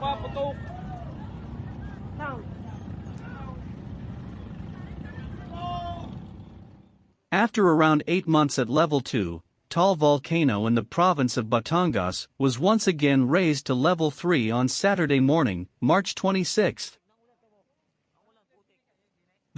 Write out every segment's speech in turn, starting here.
Nagpaputok. Nang. After around 8 months at level 2, Tal volcano in the province of Batangas was once again raised to level 3 on Saturday morning, March 26.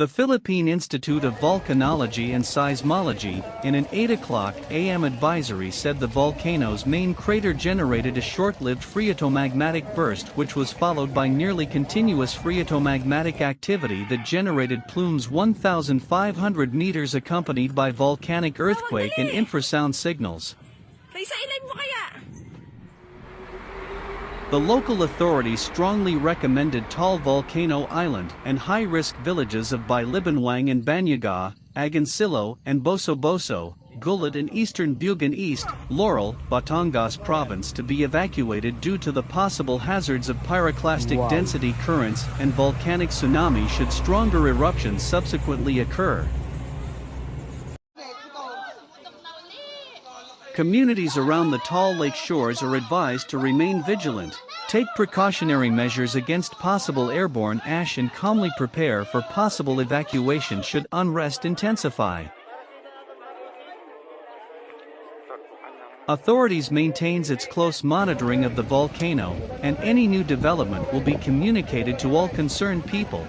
The Philippine Institute of Volcanology and Seismology, in an 8 o'clock a.m. advisory said the volcano's main crater generated a short-lived phreatomagmatic burst which was followed by nearly continuous phreatomagmatic activity that generated plumes 1,500 meters accompanied by volcanic earthquake and infrasound signals. Isa-ilay mo kaya? The local authorities strongly recommended Tall Volcano Island and high-risk villages of Bilibanwang and Banyaga, Agoncillo and Boso-Boso, Gulat and eastern Bugan East, Laurel, Batangas province to be evacuated due to the possible hazards of pyroclastic density currents and volcanic tsunami should stronger eruptions subsequently occur. communities around the tall lake shores are advised to remain vigilant, take precautionary measures against possible airborne ash and calmly prepare for possible evacuation should unrest intensify. Authorities maintains its close monitoring of the volcano, and any new development will be communicated to all concerned people.